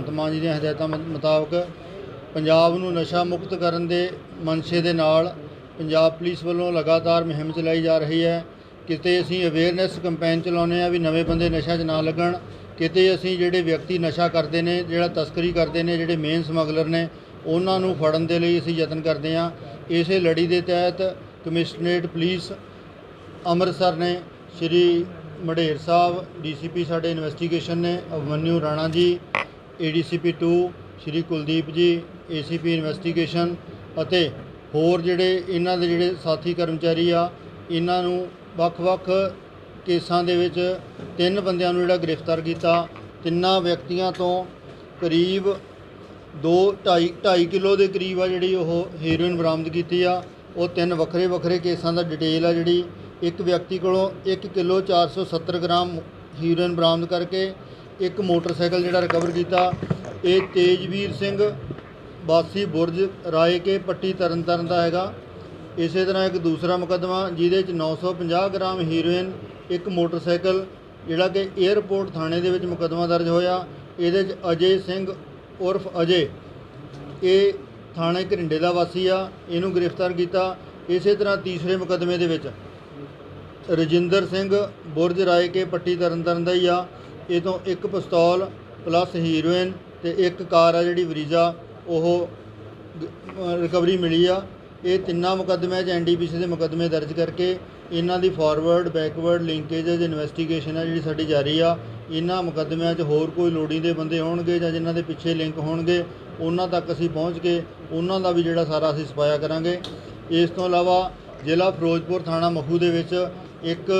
ਭਗਵੰਤ ਮਾਨ ਜੀ ਦੀਆਂ ਹਦਾਇਤਾਂ ਮੁ- ਮੁਤਾਬਕ ਪੰਜਾਬ ਨੂੰ ਨਸ਼ਾ ਮੁਕਤ ਕਰਨ ਦੇ ਮਨਸ਼ੇ ਦੇ ਨਾਲ ਪੰਜਾਬ ਪੁਲਿਸ ਵੱਲੋਂ ਲਗਾਤਾਰ ਮੁਹਿੰਮ ਚਲਾਈ ਜਾ ਰਹੀ ਹੈ। ਕਿਤੇ ਅਸੀਂ ਅਵੇਅਰਨੈਸ ਕੈਂਪੇਨ ਚਲਾਉਂਦੇ ਆ ਵੀ ਨਵੇਂ ਬੰਦੇ ਨਸ਼ਾ 'ਚ ਨਾ ਲੱਗਣ, ਕਿਤੇ ਅਸੀਂ ਜਿਹੜੇ ਵਿਅਕਤੀ ਨਸ਼ਾ ਕਰਦੇ ਨੇ, ਜਿਹੜਾ ਤਸਕਰੀ ਕਰਦੇ ਨੇ, ਜਿਹੜੇ ਮੇਨ ਸਮਗਲਰ ਨੇ, ਉਹਨਾਂ ਨੂੰ ਫੜਨ ਦੇ ਲਈ ਅਸੀਂ ਯਤਨ ਕਰਦੇ ਹਾਂ। ਇਸੇ ਲੜੀ ਦੇ ਤਹਿਤ ਕਮਿਸ਼ਨਰੇਟ ਪੁਲਿਸ ਅੰਮ੍ਰਿਤਸਰ ਨੇ ਸ਼੍ਰੀ ਮਡੇਰ ਸਾਹਿਬ, ਡੀਸੀਪੀ ਸਾਡੇ ਇਨਵੈਸਟੀਗੇਸ਼ਨ ਨੇ ਅਭਮਨਿਊ ਰਾਣਾ ਜੀ ਏਡੀਸੀਪੀ 2 ਸ਼੍ਰੀ ਕੁਲਦੀਪ ਜੀ ਏਸੀਪੀ ਇਨਵੈਸਟੀਗੇਸ਼ਨ ਅਤੇ ਹੋਰ ਜਿਹੜੇ ਇਹਨਾਂ ਦੇ ਜਿਹੜੇ ਸਾਥੀ ਕਰਮਚਾਰੀ ਆ, ਇਹਨਾਂ ਨੂੰ ਵੱਖ-ਵੱਖ ਕੇਸਾਂ ਦੇ ਵਿੱਚ ਤਿੰਨ ਬੰਦਿਆਂ ਨੂੰ ਜਿਹੜਾ ਗ੍ਰਿਫਤਾਰ ਕੀਤਾ। ਤਿੰਨਾਂ ਵਿਅਕਤੀਆਂ ਤੋਂ ਕਰੀਬ 2 2.5 2.5 ਕਿਲੋ ਦੇ ਕਰੀਬ ਆ ਜਿਹੜੀ ਉਹ ਹੀਰੋਇਨ ਬਰਾਮਦ ਕੀਤੀ ਆ। ਉਹ ਤਿੰਨ ਵੱਖਰੇ ਵੱਖਰੇ ਕੇਸਾਂ ਦਾ ਡਿਟੇਲ ਆ ਜਿਹੜੀ। ਇੱਕ ਵਿਅਕਤੀ ਕੋਲੋਂ 1 ਕਿਲੋ 470 ਗ੍ਰਾਮ ਹੀਰੋਇਨ ਬਰਾਮਦ ਕਰਕੇ ਇੱਕ ਮੋਟਰਸਾਈਕਲ ਜਿਹੜਾ ਰਿਕਵਰ ਕੀਤਾ, ਇਹ ਤੇਜਵੀਰ ਸਿੰਘ ਵਾਸੀ ਬੁਰਜ ਰਾਏ ਕੇ ਪੱਟੀ ਤਰਨਤਾਰਨ ਦਾ ਹੈਗਾ। ਇਸੇ ਤਰ੍ਹਾਂ ਇੱਕ ਦੂਸਰਾ ਮੁਕੱਦਮਾ, ਜਿਹਦੇ ਚ 950 ਗ੍ਰਾਮ ਹੀਰੋਇਨ ਇੱਕ ਮੋਟਰਸਾਈਕਲ ਜਿਹੜਾ ਕਿ 에ਅਰਪੋਰਟ ਥਾਣੇ ਦੇ ਵਿੱਚ ਮੁਕੱਦਮਾ ਦਰਜ ਹੋਇਆ। ਇਹਦੇ ਚ ਅਜੇ ਸਿੰਘ ਉਰਫ ਅਜੇ, ਇਹ ਥਾਣੇ ਘਰਿੰਡੇ ਦਾ ਵਾਸੀ ਆ, ਇਹਨੂੰ ਗ੍ਰਿਫਤਾਰ ਕੀਤਾ। ਇਸੇ ਤਰ੍ਹਾਂ ਤੀਸਰੇ ਮੁਕੱਦਮੇ ਦੇ ਵਿੱਚ ਰਜਿੰਦਰ ਸਿੰਘ ਬੁਰਜ ਰਾਏ ਕੇ ਪੱਟੀ ਤਰਨਤਾਰਨ ਦਾ ਹੀ ਆ। ਇਹ ਤੋਂ ਇੱਕ ਪਿਸਤੌਲ ਪਲੱਸ ਹੀਰੋਇਨ ਤੇ ਇੱਕ ਕਾਰ ਆ ਜਿਹੜੀ ਵਰੀਜ਼ਾ, ਉਹ ਰਿਕਵਰੀ ਮਿਲੀ ਆ। ਇਹ ਤਿੰਨਾਂ ਮੁਕੱਦਮਿਆਂ 'ਚ ਐਨਡੀਪੀਸੀ ਦੇ ਮੁਕੱਦਮੇ ਦਰਜ ਕਰਕੇ ਇਹਨਾਂ ਦੀ ਫਾਰਵਰਡ ਬੈਕਵਰਡ ਲਿੰਕੇजेज ਇਨਵੈਸਟੀਗੇਸ਼ਨ ਆ ਜਿਹੜੀ ਸਾਡੀ ਜਾਰੀ ਆ, ਇਹਨਾਂ ਮੁਕੱਦਮਿਆਂ 'ਚ ਹੋਰ ਕੋਈ ਲੋੜੀਂਦੇ ਬੰਦੇ ਹੋਣਗੇ ਜਾਂ ਜਿਨ੍ਹਾਂ ਦੇ ਪਿੱਛੇ ਲਿੰਕ ਹੋਣਗੇ, ਉਹਨਾਂ ਤੱਕ ਅਸੀਂ ਪਹੁੰਚ ਕੇ ਉਹਨਾਂ ਦਾ ਵੀ ਜਿਹੜਾ ਸਾਰਾ ਅਸੀਂ ਸਫਾਇਆ ਕਰਾਂਗੇ। ਇਸ ਤੋਂ ਇਲਾਵਾ ਜ਼ਿਲ੍ਹਾ ਫਿਰੋਜ਼ਪੁਰ ਥਾਣਾ ਮਖੂ ਦੇ ਵਿੱਚ ਇੱਕ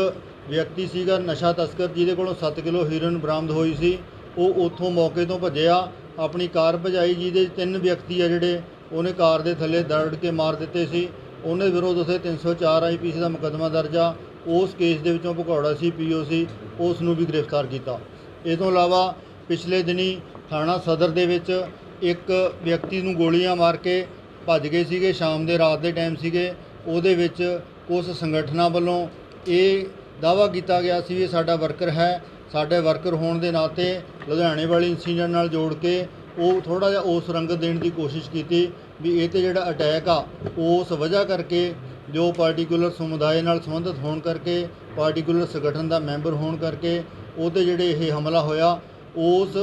ਵਿਅਕਤੀ ਸੀਗਾ ਨਸ਼ਾ ਤਸਕਰ, ਜਿਹਦੇ ਕੋਲੋਂ 7 ਕਿਲੋ ਹੀਰੋਇਨ ਬਰਾਮਦ ਹੋਈ ਸੀ। ਉਹ ਉੱਥੋਂ ਮੌਕੇ ਤੋਂ ਭੱਜਿਆ। ਆਪਣੀ ਕਾਰ ਭਜਾਈ, ਜਿਹਦੇ ਤਿੰਨ ਵਿਅਕਤੀ ਆ ਜਿਹੜੇ, ਉਹਨੇ ਕਾਰ ਦੇ ਥੱਲੇ ਦਰੜ ਕੇ ਮਾਰ ਦਿੱਤੇ ਸੀ। ਉਹਨੇ ਵਿਰੋਧ ਉਸੇ 304 ਆਈਪੀਸੀ ਦਾ ਮੁਕੱਦਮਾ ਦਰਜ ਆ। ਉਸ ਕੇਸ ਦੇ ਵਿੱਚੋਂ ਭਗੌੜਾ ਸੀ ਪੀਓਸੀ ਉਸ ਨੂੰ ਵੀ ਗ੍ਰਿਫਤਾਰ ਕੀਤਾ। ਇਸ ਤੋਂ ਇਲਾਵਾ ਪਿਛਲੇ ਦਿਨੀ ਥਾਣਾ ਸਦਰ ਦੇ ਵਿੱਚ ਇੱਕ ਵਿਅਕਤੀ ਨੂੰ ਗੋਲੀਆਂ ਮਾਰ ਕੇ ਭੱਜ ਗਏ ਸੀਗੇ। ਸ਼ਾਮ ਦੇ ਰਾਤ ਦੇ ਟਾਈਮ ਸੀਗੇ। ਉਹਦੇ ਵਿੱਚ ਉਸ ਸੰਗਠਨਾਂ ਵੱਲੋਂ ਇਹ ਦਾਵਾ ਕੀਤਾ ਗਿਆ ਸੀ ਵੀ ਸਾਡਾ ਵਰਕਰ ਹੈ, ਸਾਡੇ ਵਰਕਰ ਹੋਣ ਦੇ ਨਾਤੇ ਲੁਧਿਆਣੇ ਵਾਲੀ ਇੰਸੀਡੈਂਟ ਨਾਲ ਜੋੜ ਕੇ ਉਹ ਥੋੜਾ ਜਿਹਾ ਉਸ ਰੰਗਤ ਦੇਣ ਦੀ ਕੋਸ਼ਿਸ਼ ਕੀਤੀ ਵੀ ਇਹ ਤੇ ਜਿਹੜਾ ਅਟੈਕ ਆ, ਉਸ ਵਜ੍ਹਾ ਕਰਕੇ ਜੋ ਪਾਰਟਿਕੂਲਰ ਸਮੁਦਾਇ ਨਾਲ ਸੰਬੰਧਿਤ ਹੋਣ ਕਰਕੇ ਪਾਰਟਿਕੂਲਰ ਸੰਗਠਨ ਦਾ ਮੈਂਬਰ ਹੋਣ ਕਰਕੇ ਉਹਤੇ ਜਿਹੜੇ ਇਹ ਹਮਲਾ ਹੋਇਆ, ਉਸ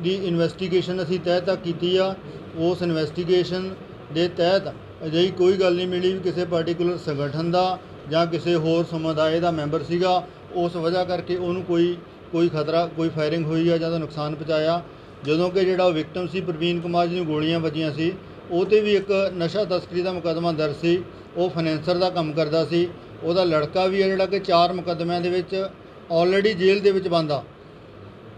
ਦੀ ਇਨਵੈਸਟੀਗੇਸ਼ਨ ਅਸੀਂ ਤਹਿ ਤੱਕ ਕੀਤੀ ਆ। ਉਸ ਇਨਵੈਸਟੀਗੇਸ਼ਨ ਦੇ ਤਹਿਤ ਅਜਿਹੀ ਕੋਈ ਗੱਲ ਨਹੀਂ ਮਿਲੀ ਵੀ ਕਿਸੇ ਪਾਰਟਿਕੂਲਰ ਸੰਗਠਨ ਦਾ ਜਾਂ ਕਿਸੇ ਹੋਰ ਸਮੁਦਾਇ ਦਾ ਮੈਂਬਰ ਸੀਗਾ, ਉਸ ਵਜ੍ਹਾ ਕਰਕੇ ਉਹਨੂੰ ਕੋਈ ਕੋਈ ਖਤਰਾ, ਕੋਈ ਫਾਇਰਿੰਗ ਹੋਈ ਆ ਜਾਂ ਉਹਦਾ ਨੁਕਸਾਨ ਪਹੁੰਚਾਇਆ। ਜਦੋਂ ਕਿ ਜਿਹੜਾ ਵਿਕਟਮ ਸੀ, ਪ੍ਰਵੀਨ ਕੁਮਾਰ ਜੀ ਨੂੰ ਗੋਲੀਆਂ ਵੱਜੀਆਂ ਸੀ, ਉਹ 'ਤੇ ਵੀ ਇੱਕ ਨਸ਼ਾ ਤਸਕਰੀ ਦਾ ਮੁਕੱਦਮਾ ਦਰਜ ਸੀ। ਉਹ ਫਾਈਨੈਂਸਰ ਦਾ ਕੰਮ ਕਰਦਾ ਸੀ। ਉਹਦਾ ਲੜਕਾ ਵੀ ਹੈ ਜਿਹੜਾ ਕਿ ਚਾਰ ਮੁਕੱਦਮਿਆਂ ਦੇ ਵਿੱਚ ਆਲਰੇਡੀ ਜੇਲ੍ਹ ਦੇ ਵਿੱਚ ਬੰਦਾ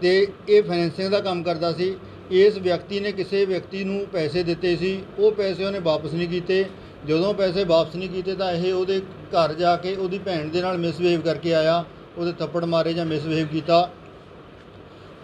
ਤੇ ਇਹ ਫਾਈਨੈਂਸਿੰਗ ਦਾ ਕੰਮ ਕਰਦਾ ਸੀ। ਇਸ ਵਿਅਕਤੀ ਨੇ ਕਿਸੇ ਵਿਅਕਤੀ ਨੂੰ ਪੈਸੇ ਦਿੱਤੇ ਸੀ। ਉਹ ਪੈਸੇ ਉਹਨੇ ਵਾਪਸ ਨਹੀਂ ਕੀਤੇ। ਜਦੋਂ ਪੈਸੇ ਵਾਪਸ ਨਹੀਂ ਕੀਤੇ ਤਾਂ ਇਹ ਉਹਦੇ ਘਰ ਜਾ ਕੇ ਉਹਦੀ ਭੈਣ ਦੇ ਨਾਲ ਮਿਸਬਿਹੇਵ ਕਰਕੇ ਆਇਆ, ਉਹਦੇ ਥੱਪੜ ਮਾਰੇ ਜਾਂ ਮਿਸਬਿਹੇਵ ਕੀਤਾ।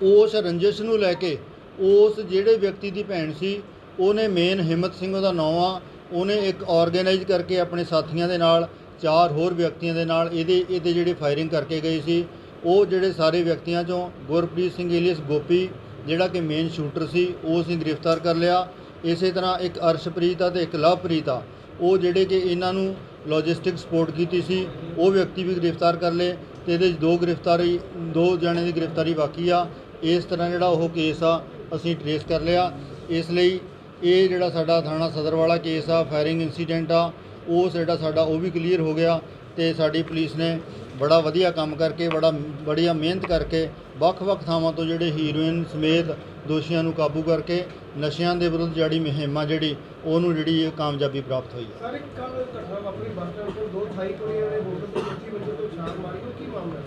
ਉਸ ਰੰਜਿਸ਼ ਨੂੰ ਲੈ ਕੇ ਉਸ ਜਿਹੜੇ ਵਿਅਕਤੀ ਦੀ ਭੈਣ ਸੀ, ਉਹਨੇ ਮੇਨ ਹਿੰਮਤ ਸਿੰਘ ਉਹਦਾ ਨਾਂ ਆ, ਉਹਨੇ ਇੱਕ ਆਰਗੇਨਾਈਜ਼ ਕਰਕੇ ਆਪਣੇ ਸਾਥੀਆਂ ਦੇ ਨਾਲ, ਚਾਰ ਹੋਰ ਵਿਅਕਤੀਆਂ ਦੇ ਨਾਲ ਇਹਦੇ ਇਹਦੇ ਜਿਹੜੇ ਫਾਇਰਿੰਗ ਕਰਕੇ ਗਏ ਸੀ। ਉਹ ਜਿਹੜੇ ਸਾਰੇ ਵਿਅਕਤੀਆਂ ਚੋਂ ਗੁਰਪ੍ਰੀਤ ਸਿੰਘ ਏਲੀਅਸ ਗੋਪੀ, ਜਿਹੜਾ ਕਿ ਮੇਨ ਸ਼ੂਟਰ ਸੀ, ਉਹ ਅਸੀਂ ਗ੍ਰਿਫਤਾਰ ਕਰ ਲਿਆ। ਇਸੇ ਤਰ੍ਹਾਂ ਇੱਕ ਅਰਸ਼ਪ੍ਰੀਤ ਆ ਤੇ ਇੱਕ ਲਵਪ੍ਰੀਤ ਆ। ਉਹ ਜਿਹੜੇ ਕਿ ਇਹਨਾਂ ਨੂੰ ਲੌਜਿਸਟਿਕ ਸਪੋਰਟ ਕੀਤੀ ਸੀ, ਉਹ ਵਿਅਕਤੀ ਵੀ ਗ੍ਰਿਫਤਾਰ ਕਰ ਲਏ ਤੇ ਇਹਦੇ 'ਚ ਦੋ ਗ੍ਰਿਫਤਾਰੀ, ਦੋ ਜਣੇ ਦੀ ਗ੍ਰਿਫਤਾਰੀ ਬਾਕੀ ਆ। ਇਸ ਤਰ੍ਹਾਂ ਜਿਹੜਾ ਉਹ ਕੇਸ ਆ, ਅਸੀਂ ਟਰੇਸ ਕਰ ਲਿਆ। ਇਸ ਲਈ ਇਹ ਜਿਹੜਾ ਸਾਡਾ ਥਾਣਾ ਸਦਰ ਵਾਲਾ ਕੇਸ ਆ ਫਾਇਰਿੰਗ ਇਨਸੀਡੈਂਟ ਆ, ਉਹ ਜਿਹੜਾ ਸਾਡਾ ਉਹ ਵੀ ਕਲੀਅਰ ਹੋ ਗਿਆ ਤੇ ਸਾਡੀ ਪੁਲਿਸ ਨੇ ਬੜਾ ਵਧੀਆ ਕੰਮ ਕਰਕੇ, ਬੜਾ, ਬੜੀਆ ਮਿਹਨਤ ਕਰਕੇ ਵੱਖ-ਵੱਖ ਥਾਵਾਂ ਤੋਂ ਜਿਹੜੇ ਹੀਰੋਇਨ ਸਮੇਤ ਦੋਸ਼ੀਆਂ ਨੂੰ ਕਾਬੂ ਕਰਕੇ ਨਸ਼ਿਆਂ ਦੇ ਵਿਰੁੱਧ ਜਿਹੜੀ ਮੁਹਿੰਮ ਆ ਜਿਹੜੀ ਉਹਨੂੰ ਜਿਹੜੀ ਕਾਮਯਾਬੀ ਪ੍ਰਾਪਤ ਹੋਈ ਹੈ ਸਰ ਇੱਕ ਕੱਲ ਘਟਨਾ ਵਾਪਰੀ ਬੱਸ ਸਟੈਂਡ ਤੋਂ ਦੋ ਥਾਈ ਕੁੜੀਆਂ ਨੇ ਮੋਟਰ ਤੇ 25 ਵਜੇ ਤੋਂ ਛਾਲ ਮਾਰੀ ਉਹ ਕੀ ਮਾਮਲਾ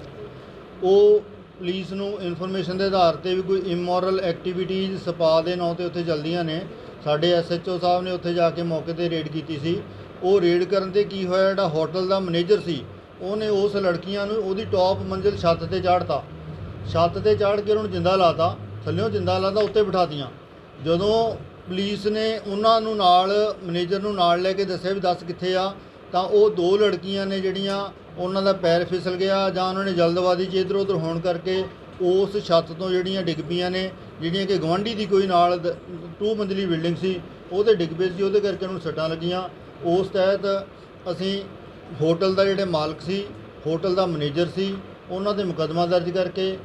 ਉਹ ਪੁਲਿਸ ਨੂੰ ਇਨਫੋਰਮੇਸ਼ਨ ਦੇ ਆਧਾਰ ਤੇ ਵੀ ਕੋਈ ਇਮੋਰਲ ਐਕਟੀਵਿਟੀਜ਼ ਸਪਾ ਦੇ ਨਾਂ ਤੇ ਉੱਥੇ ਚੱਲਦੀਆਂ ਨੇ। ਸਾਡੇ ਐਸਐਚਓ ਸਾਹਿਬ ਨੇ ਉੱਥੇ ਜਾ ਕੇ ਮੌਕੇ ਤੇ ਰੇਡ ਕੀਤੀ ਸੀ। ਉਹ ਰੇਡ ਕਰਨ ਤੇ ਕੀ ਹੋਇਆ ਜਿਹੜਾ ਹੋਟਲ ਦਾ ਮੈਨੇਜਰ ਸੀ ਉਹਨੇ ਉਸ ਲੜਕੀਆਂ ਨੂੰ ਉਹਦੀ ਟੌਪ ਮੰਜ਼ਿਲ ਛੱਤ ਤੇ ਚਾੜਤਾ। ਛੱਤ ਤੇ ਚਾੜ ਕੇ ਉਹਨੂੰ ਜਿੰਦਾ ਲਾਤਾ। ਥੱਲਿਓਂ ਜਿੰਦਾ ਲਾਤਾ ਉੱਤੇ ਬਿਠਾਤੀਆਂ। ਜਦੋਂ ਪੁਲਿਸ ਨੇ ਉਹਨਾਂ ਨੂੰ ਨਾਲ, ਮੈਨੇਜਰ ਨੂੰ ਨਾਲ ਲੈ ਕੇ ਦੱਸਿਆ ਵੀ ਦੱਸ ਕਿੱਥੇ ਆ, ਤਾਂ ਉਹ ਦੋ ਲੜਕੀਆਂ ਨੇ ਜਿਹੜੀਆਂ ਉਹਨਾਂ ਦਾ ਪੈਰ ਫਿਸਲ ਗਿਆ ਜਾਂ ਉਹਨਾਂ ਨੇ ਜਲਦਬਾਜ਼ੀ 'ਚ ਇੱਧਰ ਉੱਧਰ ਹੋਣ ਕਰਕੇ ਉਸ ਛੱਤ ਤੋਂ ਜਿਹੜੀਆਂ ਡਿੱਗ ਪਈਆਂ ਨੇ, ਜਿਹੜੀਆਂ ਕਿ ਗਵਾਂਢੀ ਦੀ ਕੋਈ ਨਾਲ ਦ- ਟੂ ਮੰਜ਼ਲੀ ਬਿਲਡਿੰਗ ਸੀ ਉਹਦੇ ਡਿੱਗ ਪਏ ਸੀ, ਉਹਦੇ ਕਰਕੇ ਉਹਨੂੰ ਸੱਟਾਂ ਲੱਗੀਆਂ। ਉਸ ਤਹਿਤ ਅਸੀਂ ਹੋਟਲ ਦਾ ਜਿਹੜੇ ਮਾਲਕ ਸੀ, ਹੋਟਲ ਦਾ ਮੈਨੇਜਰ ਸੀ, ਉਹਨਾਂ ਦੇ ਮੁਕੱਦਮਾ ਦਰਜ ਕਰਕੇ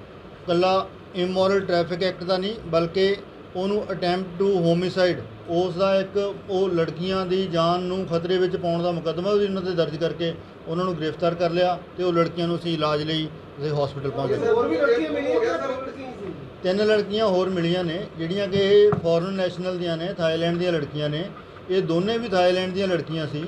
ਕੱਲਾ ਇਮੋਰਲ ਟ੍ਰੈਫਿਕ ਐਕਟ ਦਾ ਨਹੀਂ ਬਲਕਿ ਉਹਨੂੰ ਅਟੈਂਪਟ ਟੂ ਹੋਮਿਸਾਈਡ ਉਸ ਦਾ ਇੱਕ ਉਹ ਲੜਕੀਆਂ ਦੀ ਜਾਨ ਨੂੰ ਖਤਰੇ ਵਿੱਚ ਪਾਉਣ ਦਾ ਮੁਕੱਦਮਾ ਵੀ ਉਹਨਾਂ ਤੇ ਦਰਜ ਕਰਕੇ ਉਹਨਾਂ ਨੂੰ ਗ੍ਰਿਫਤਾਰ ਕਰ ਲਿਆ ਤੇ ਉਹ ਲੜਕੀਆਂ ਨੂੰ ਅਸੀਂ ਇਲਾਜ ਲਈ ਅਸੀਂ ਹਸਪੀਟਲ ਪਹੁੰਚ। ਗਏ ਹੋਰ ਵੀ ਲੜਕੀਆਂ ਮਿਲੀਆਂ ਕਿ ਦੋ ਲੜਕੀਆਂ ਹੀ ਸੀ? ਤਿੰਨ ਲੜਕੀਆਂ ਹੋਰ ਮਿਲੀਆਂ ਨੇ ਜਿਹੜੀਆਂ ਕਿ ਇਹ ਫੋਰਨ ਨੈਸ਼ਨਲ ਦੀਆਂ ਨੇ ਥਾਈਲੈਂਡ ਦੀਆਂ ਲੜਕੀਆਂ ਨੇ। ਇਹ ਦੋਨੇ ਵੀ ਥਾਈਲੈਂਡ ਦੀਆਂ ਲੜਕੀਆਂ ਸੀ।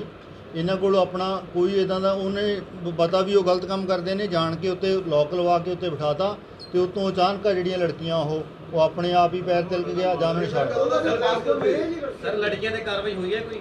ਇਹਨਾਂ ਕੋਲ ਆਪਣਾ ਕੋਈ ਇਦਾਂ ਦਾ ਉਹਨੇ ਪਤਾ ਵੀ ਉਹ ਗਲਤ ਕੰਮ ਕਰਦੇ ਨੇ ਜਾਣ ਕੇ ਉੱਤੇ ਲੋਕ ਲਵਾ ਕੇ ਉੱਤੇ ਬਿਠਾਤਾ ਤੇ ਉਤੋਂ ਅਚਾਨਕ ਆ ਜਿਹੜੀਆਂ ਲੜਕੀਆਂ ਉਹ ਉਹ ਆਪਣੇ ਆਪ ਹੀ ਪੈਰ ਤਿਲਕ ਗਿਆ ਜਾਂ ਉਹਨਾਂ ਛੱਡ ਸਰ ਲੜਕੀਆਂ ਤੇ ਕਾਰਵਾਈ ਹੋਈ ਹੈ ਕੋਈ?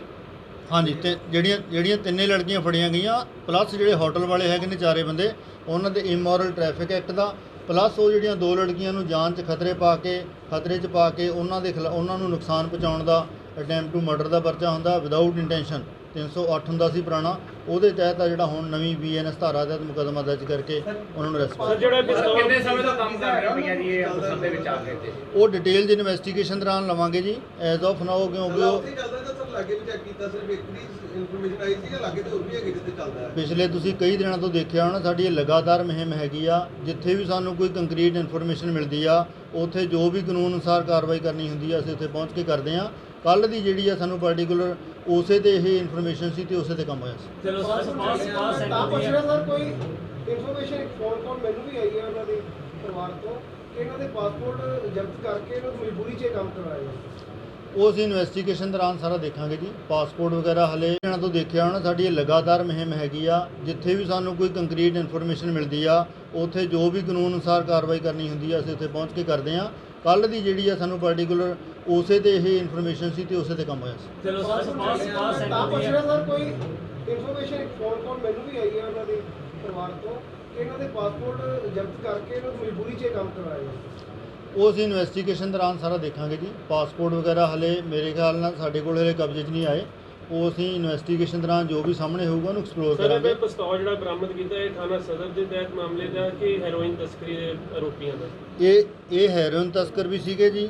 ਹਾਂਜੀ ਤੇ ਜਿਹੜੀਆਂ ਜਿਹੜੀਆਂ ਤਿੰਨੇ ਲੜਕੀਆਂ ਫੜੀਆਂ ਗਈਆਂ ਪਲੱਸ ਜਿਹੜੇ ਹੋਟਲ ਵਾਲੇ ਹੈਗੇ ਨੇ ਚਾਰੇ ਬੰਦੇ ਉਹਨਾਂ ਦੇ ਇਮੋਰਲ ਟ੍ਰੈਫਿਕ ਐਕਟ ਦਾ ਪਲੱਸ ਉਹ ਜਿਹੜੀਆਂ ਦੋ ਲੜਕੀਆਂ ਨੂੰ ਜਾਨ 'ਚ ਖਤਰੇ ਪਾ ਕੇ ਖਤਰੇ 'ਚ ਪਾ ਕੇ ਉਹਨਾਂ ਦੇ ਉਹਨਾਂ ਨੂੰ ਨੁਕਸਾਨ ਪਹੁੰਚਾਉਣ ਦਾ ਅਟੈਂਪਟ ਟੂ ਮਰਡਰ ਦਾ ਪਰਚਾ ਹੁੰਦਾ ਵਿਦਆਊਟ ਇੰਟੈਂਸ਼ਨ 308 ਹੁੰਦਾ ਸੀ ਪੁਰਾਣਾ ਉਹਦੇ ਤਹਿਤ ਆ ਜਿਹੜਾ ਹੁਣ ਨਵੀਂ ਬੀਐਨਐਸ ਧਾਰਾ ਤਹਿਤ ਮੁਕੱਦਮਾ ਦਰਜ ਕਰਕੇ ਉਹਨਾਂ ਨੂੰ ਸਰ ਜਿਹੜਾ ਪਿਸਤੌਲ ਕਿੰਨੇ ਸਮੇਂ ਤੋਂ ਕੰਮ ਕਰ ਰਹੇ ਪਈਆਂ ਜੀ ਇਹ ਅੰਮ੍ਰਿਤਸਰ ਦੇ ਵਿੱਚ ਆ ਕੇ ਇੱਥੇ ਉਹ ਡਿਟੇਲਸ ਇਨਵੈਸਟੀਗੇਸ਼ਨ ਦੌਰਾਨ ਲਵਾਂਗੇ ਜੀ ਐਜ਼ ਆਫ ਨਾਓ ਕਿਉਂਕਿ ਉਹ ਉੱਥੇ ਚੱਲਦਾ ਤਾਂ ਸਰ ਲਾਗੇ ਵੀ ਚੈੱਕ ਕੀਤਾ ਸਿਰਫ ਇੱਕ ਦੀ ਇਨਫੋਰਮੇਸ਼ਨ ਆਈ ਸੀ ਜਾਂ ਲਾਗੇ ਤੇ ਹੋਰ ਵੀ ਹੈਗੇ ਜਿੱਥੇ ਚੱਲਦਾ ਹੈ? ਪਿਛਲੇ ਤੁਸੀਂ ਕਈ ਦਿਨਾਂ ਤੋਂ ਦੇਖਿਆ ਹੋਣਾ ਸਾਡੀ ਇਹ ਲਗਾਤਾਰ ਮੁਹਿੰਮ ਹੈਗੀ ਆ ਜਿੱਥੇ ਵੀ ਸਾਨੂੰ ਕੋਈ ਕੰਕਰੀਟ ਇਨਫੋਰਮੇਸ਼ਨ ਮਿਲਦੀ ਆ ਉੱਥੇ ਜੋ ਵੀ ਕਾਨੂੰਨ ਅਨੁਸਾਰ ਕਾਰਵਾਈ ਕਰਨੀ ਹੁੰਦੀ ਆ ਅਸੀਂ ਉੱਥੇ ਪਹੁੰਚ ਕੇ ਕਰਦੇ ਆ ਕੱਲ ਦੀ ਜਿਹੜੀ ਆ ਸਾਨੂੰ ਪਾਰਟਿਕੂਲਰ ਉਸੇ ਤੇ ਇਹ ਇਨਫੋਰਮੇਸ਼ਨ ਸੀ ਤੇ ਉਸੇ ਤੇ ਕੰਮ ਹੋਇਆ ਸੀ। ਚਲੋ ਸਰ ਪਾਸ ਪਾਸ ਤਾਂ ਪੁੱਛ ਰਿਹਾ ਸਰ ਕੋਈ ਇਨਫੋਰਮੇਸ਼ਨ ਫੋਨ ਕਾਲ ਮੈਨੂੰ ਵੀ ਆਈ ਹੈ ਉਹਨਾਂ ਦੇ ਪਰਿਵਾਰ ਤੋਂ ਕਿ ਇਹਨਾਂ ਦੇ ਪਾਸਪੋਰਟ ਜ਼ਬਤ ਕਰਕੇ ਇਹਨਾਂ ਨੂੰ ਮਜਬੂਰੀ 'ਚ ਇਹ ਕੰਮ ਕਰਵਾਇਆ ਅਸੀਂ ਇਨਵੈਸਟੀਗੇਸ਼ਨ ਦੌਰਾਨ ਸਾਰਾ ਦੇਖਾਂਗੇ ਜੀ। ਪਾਸਪੋਰਟ ਵਗੈਰਾ ਹਲੇ ਇਹਨਾਂ ਤੋਂ ਦੇਖਿਆ ਹੋਣਾ। ਸਾਡੀ ਇਹ ਲਗਾਤਾਰ ਮੁਹਿੰਮ ਹੈਗੀ ਆ। ਜਿੱਥੇ ਵੀ ਸਾਨੂੰ ਕੋਈ ਕੰਕਰੀਟ ਇਨਫੋਰਮੇਸ਼ਨ ਮਿਲਦੀ ਆ ਉੱਥੇ ਜੋ ਵੀ ਕਾਨੂੰਨ ਅਨੁਸਾਰ ਕਾਰਵਾਈ ਕਰਨੀ ਹੁੰਦੀ ਆ ਅਸੀਂ ਉੱਥੇ ਪਹੁੰਚ ਕੇ ਕਰਦੇ ਆ। ਕੱਲ ਦੀ ਜਿਹੜੀ ਆ ਸਾਨੂੰ ਪਾਰਟਿਕੂਲਰ ਉਸੇ ਤੇ ਇਹ ਇਨਫੋਰਮੇਸ਼ਨ ਸੀ ਤੇ ਉਸੇ ਤੇ ਕੰਮ ਹੋਇਆ ਸੀ। ਚਲੋ ਸਰ ਪਾਸ ਪਾਸ ਤਾਂ ਪੁੱਛ ਰਿਹਾ ਸਰ ਕੋਈ ਇਨਫੋਰਮੇਸ਼ਨ ਫੋਨ ਕਾਲ ਮੈਨੂੰ ਵੀ ਆਈ ਹੈ ਉਹਨਾਂ ਦੇ ਪਰਿਵਾਰ ਤੋਂ ਕਿ ਇਹਨਾਂ ਦੇ ਪਾਸਪੋਰਟ ਜ਼ਬਤ ਕਰਕੇ ਇਹਨਾਂ ਨੂੰ ਮਜਬੂਰੀ 'ਚ ਇਹ ਕੰਮ ਕਰਵਾਇਆ ਅਸੀਂ ਇਨਵੈਸਟੀਗੇਸ਼ਨ ਦੌਰਾਨ ਸਾਰਾ ਦੇਖਾਂਗੇ ਜੀ। ਪਾਸਪੋਰਟ ਵਗੈਰਾ ਹਲੇ ਮੇਰੇ ਖਿਆਲ ਨਾਲ ਸਾਡੇ ਕੋਲ ਹਲੇ ਕਬਜ਼ੇ 'ਚ ਨਹੀਂ ਆਏ। ਉਹ ਅਸੀਂ ਇਨਵੈਸਟੀਗੇਸ਼ਨ ਦੌਰਾਨ ਜੋ ਵੀ ਸਾਹਮਣੇ ਹੋਊਗਾ ਉਹਨੂੰ ਐਕਸਪਲੋਰ ਸਰ ਇਹ ਪਿਸਤੌਲ ਜਿਹੜਾ ਬਰਾਮਦ ਕੀਤਾ ਇਹ ਥਾਣਾ ਸਦਰ ਦੇ ਤਹਿਤ ਮਾਮਲੇ ਦਾ ਕਿ ਹੈਰੋਇਨ ਤਸਕਰੀ ਦੇ ਆਰੋਪੀਆਂ ਦਾ? ਇਹ ਇਹ ਹੈਰੋਇਨ ਤਸਕਰ ਵੀ ਸੀਗੇ ਜੀ।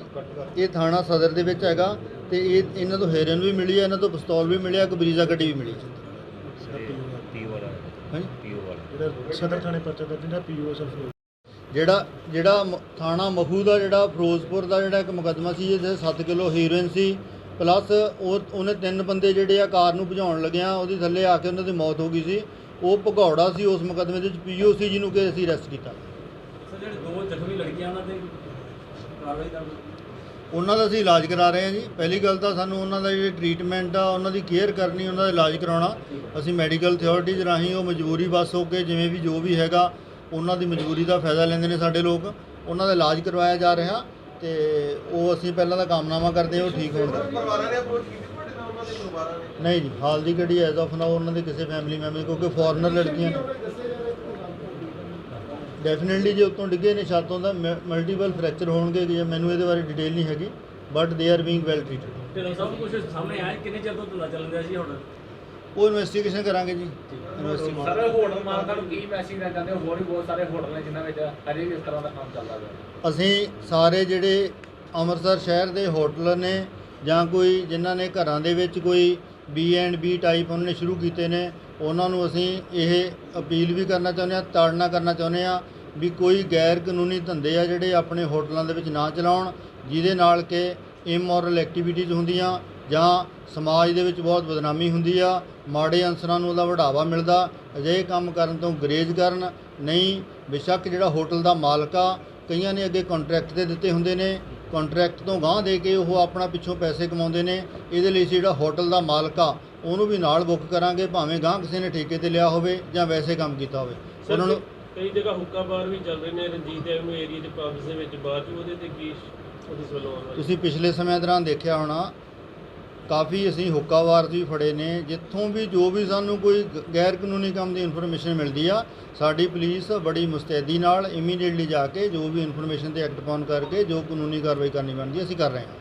ਇਹ ਥਾਣਾ ਸਦਰ ਦੇ ਵਿੱਚ ਹੈਗਾ ਤੇ ਇਹ ਇਹਨਾਂ ਤੋਂ ਹੈਰੋਇਨ ਵੀ ਮਿਲੀ ਹੈ ਇਹਨਾਂ ਤੋਂ ਪਿਸਤੌਲ ਵੀ ਮਿਲਿਆ ਇੱਕ ਬਰੀਜ਼ਾ ਗੱਡੀ ਵੀ ਮਿਲੀ ਹਾਂਜੀ? ਜਿਹੜਾ ਸਦਰ ਥਾਣੇ ਪਰਚਾ ਦਰਜ ਜਿਹੜਾ ਪੀਓ ਸਰ ਜਿਹੜਾ ਜਿਹੜਾ ਥਾਣਾ ਮਖੂ ਦਾ ਜਿਹੜਾ ਫਿਰੋਜ਼ਪੁਰ ਦਾ ਜਿਹੜਾ ਇੱਕ ਮੁਕੱਦਮਾ ਸੀ ਜਿਹਦੇ 7 ਕਿਲੋ ਹੀਰੋਇਨ ਸੀ ਪਲੱਸ ਉਹ ਉਹਨੇ ਤਿੰਨ ਬੰਦੇ ਜਿਹੜੇ ਆ ਕਾਰ ਨੂੰ ਭਜਾਉਣ ਲੱਗਿਆ ਉਹਦੀ ਥੱਲੇ ਆ ਕੇ ਉਹਨਾਂ ਦੀ ਮੌਤ ਹੋ ਗਈ ਸੀ। ਉਹ ਭਗੌੜਾ ਸੀ ਉਸ ਮੁਕੱਦਮੇ ਦੇ ਵਿੱਚ ਪੀਓ ਸੀ ਜਿਹਨੂੰ ਕਿ ਅਸੀਂ ਅਰੈਸਟ ਕੀਤਾ। ਸਰ ਜਿਹੜੇ ਦੋ ਜ਼ਖਮੀ ਲੜਕੀਆਂ ਉਹਨਾਂ ਤੇ ਕਾਰਵਾਈ ਦਾ ਉਹਨਾਂ ਦਾ ਅਸੀਂ ਇਲਾਜ ਕਰਾ ਰਹੇ ਹਾਂ ਜੀ। ਪਹਿਲੀ ਗੱਲ ਤਾਂ ਸਾਨੂੰ ਉਹਨਾਂ ਦਾ ਜਿਹੜੀ ਟ੍ਰੀਟਮੈਂਟ ਆ ਉਹਨਾਂ ਦੀ ਕੇਅਰ ਕਰਨੀ ਉਹਨਾਂ ਦਾ ਇਲਾਜ ਕਰਾਉਣਾ। ਅਸੀਂ ਮੈਡੀਕਲ ਅਥਾਰਟੀਜ਼ ਰਾਹੀਂ ਉਹ ਮਜਬੂਰੀ ਬਸ ਹੋ ਕੇ ਜਿਵੇਂ ਵੀ ਜੋ ਵੀ ਹੈਗਾ ਉਹਨਾਂ ਦੀ ਮਜਬੂਰੀ ਦਾ ਫਾਇਦਾ ਲੈਂਦੇ ਨੇ ਸਾਡੇ ਲੋਕ। ਉਹਨਾਂ ਦਾ ਇਲਾਜ ਕਰਵਾਇਆ ਜਾ ਰਿਹਾ। ਤੇ ਉਹ ਅਸੀਂ ਪਹਿਲਾਂ ਤਾਂ ਕਾਮਨਾਮਾ ਕਰਦੇ ਹਾਂ ਉਹ ਠੀਕ ਹੋਣ ਦਾ। ਪਰਿਵਾਰਾਂ ਨੇ ਅਪਰੋਚ ਕੀਤੀ ਤੁਹਾਡੇ ਨਾਲ ਉਹਨਾਂ ਦੇ ਪਰਿਵਾਰਾਂ ਨੇ? ਨਹੀਂ ਜੀ ਹਾਲ ਦੀ ਘੜੀ ਐਜ਼ ਆਫ ਨਾਓ ਉਹਨਾਂ ਦੇ ਕਿਸੇ ਫੈਮਿਲੀ ਮੈਂਬਰ ਕਿਉਂਕਿ ਫੋਰਨਰ ਲੜਕੀਆਂ ਨੇ। ਡੈਫੀਨਿਟਲੀ ਜੇ ਉੱਤੋਂ ਡਿੱਗੇ ਨੇ ਛੱਤੋਂ ਦਾ ਮਲਟੀਪਲ ਫ੍ਰੈਕਚਰ ਹੋਣਗੇ ਜੇ ਮੈਨੂੰ ਇਹਦੇ ਬਾਰੇ ਡਿਟੇਲ ਨਹੀਂ ਹੈਗੀ but they are being well treated ਚਲੋ ਸਭ ਕੁਝ ਸਾਹਮਣੇ ਆਇਆ ਕਿੰਨੇ ਚਿਰ ਤੋਂ ਧੁਲਾ ਚੱਲ ਰਿਹਾ ਸੀ ਹੁਣ? ਉਹ ਇਨਵੈਸਟੀਗੇਸ਼ਨ ਕਰਾਂਗੇ ਜੀ। ਇਨਵੈਸਟੀਗੇਸ਼ਨ ਸਰ ਹੋਟਲ ਮਾਲਕਾਂ ਨੂੰ ਕੀ ਮੈਸੇਜ ਦੇਣਾ ਚਾਹੁੰਦੇ ਹੋ ਹੋਰ ਵੀ ਬਹੁਤ ਸਾਰੇ ਹੋਟਲ ਨੇ ਜਿਨ੍ਹਾਂ ਵਿੱਚ ਹਜੇ ਵੀ ਇਸ ਤਰ੍ਹਾਂ ਦਾ ਕੰਮ ਚੱਲਦਾ ਪਿਆ। ਅਸੀਂ ਸਾਰੇ ਜਿਹੜੇ ਅੰਮ੍ਰਿਤਸਰ ਸ਼ਹਿਰ ਦੇ ਹੋਟਲ ਨੇ ਜਾਂ ਕੋਈ ਜਿਨ੍ਹਾਂ ਨੇ ਘਰਾਂ ਦੇ ਵਿੱਚ ਕੋਈ ਬੀ ਐਂਡ ਬੀ ਟਾਈਪ ਉਹਨਾਂ ਨੇ ਸ਼ੁਰੂ ਕੀਤੇ ਨੇ ਉਹਨਾਂ ਨੂੰ ਅਸੀਂ ਇਹ ਅਪੀਲ ਵੀ ਕਰਨਾ ਚਾਹੁੰਦੇ ਹਾਂ ਤਾੜਨਾ ਕਰਨਾ ਚਾਹੁੰਦੇ ਹਾਂ ਵੀ ਕੋਈ ਗੈਰ ਕਾਨੂੰਨੀ ਧੰਦੇ ਆ ਜਿਹੜੇ ਆਪਣੇ ਹੋਟਲਾਂ ਦੇ ਵਿੱਚ ਨਾ ਚਲਾਉਣ ਜਿਹਦੇ ਨਾਲ ਕਿ ਇਮੋਰਲ ਐਕਟੀਵਿਟੀਜ਼ ਹੁੰਦੀਆਂ ਜਾਂ ਸਮਾਜ ਦੇ ਵਿੱਚ ਬਹੁਤ ਬਦਨਾਮੀ ਹੁੰਦੀ ਆ ਮਾੜੇ ਅਨਸਰਾਂ ਨੂੰ ਉਹਦਾ ਵਢਾਵਾ ਮਿਲਦਾ ਅਜਿਹੇ ਕੰਮ ਕਰਨ ਤੋਂ ਗਰੇਜ ਕਰਨ ਨਹੀਂ ਬੇਸ਼ੱਕ ਜਿਹੜਾ ਹੋਟਲ ਦਾ ਮਾਲਕ ਆ ਕਈਆਂ ਨੇ ਅੱਗੇ ਕੰਟਰੈਕਟ ਤੇ ਦਿੱਤੇ ਹੁੰਦੇ ਨੇ ਕੰਟਰੈਕਟ ਤੋਂ ਗਾਂਹ ਦੇ ਕੇ ਉਹ ਆਪਣਾ ਪਿੱਛੋਂ ਪੈਸੇ ਕਮਾਉਂਦੇ ਨੇ ਇਹਦੇ ਲਈ ਜਿਹੜਾ ਹੋਟਲ ਦਾ ਮਾਲਕ ਆ ਉਹਨੂੰ ਵੀ ਨਾਲ ਬੁੱਕ ਕਰਾਂਗੇ ਭਾਵੇਂ ਗਾਂਹ ਕਿਸੇ ਨੇ ਠੇਕੇ ਤੇ ਲਿਆ ਹੋਵੇ ਜਾਂ ਵੈਸੇ ਕੰਮ ਕੀਤਾ ਹੋਵੇ। ਉਹਨਾਂ ਨੂੰ ਕਈ ਜਗ੍ਹਾ ਹੁੱਕਾ ਬਾਰ ਵੀ ਚੱਲ ਰਹੇ ਨੇ ਰਣਜੀਤ ਐਵਨਿਊ ਏਰੀਆ ਦੇ ਪਬਸ ਦੇ ਵਿੱਚ ਬਾਅਦ ਉਹਦੇ ਤੇ ਕੀ ਵੱਲੋਂ? ਤੁਸੀਂ ਪਿਛਲੇ ਸਮੇਂ ਦੌਰਾਨ ਦੇਖਿਆ ਹੋਣਾ ਕਾਫੀ ਅਸੀਂ ਹੁੱਕਾਵਾਰ ਵੀ ਫੜੇ ਨੇ। ਜਿੱਥੋਂ ਵੀ ਜੋ ਵੀ ਸਾਨੂੰ ਕੋਈ ਗੈਰ ਕਾਨੂੰਨੀ ਕੰਮ ਦੀ ਇਨਫੋਰਮੇਸ਼ਨ ਮਿਲਦੀ ਆ, ਸਾਡੀ ਪੁਲਿਸ ਬੜੀ ਮੁਸਤੈਦੀ ਨਾਲ ਇਮੀਡੀਏਟਲੀ ਜਾ ਕੇ ਜੋ ਵੀ ਇਨਫੋਰਮੇਸ਼ਨ ਤੇ ਐਕਟ ਪਾਉਣ ਕਰਕੇ ਜੋ ਕਾਨੂੰਨੀ ਕਾਰਵਾਈ ਕਰਨੀ ਬਣਦੀ ਅਸੀਂ ਕਰ ਰਹੇ ਹਾਂ।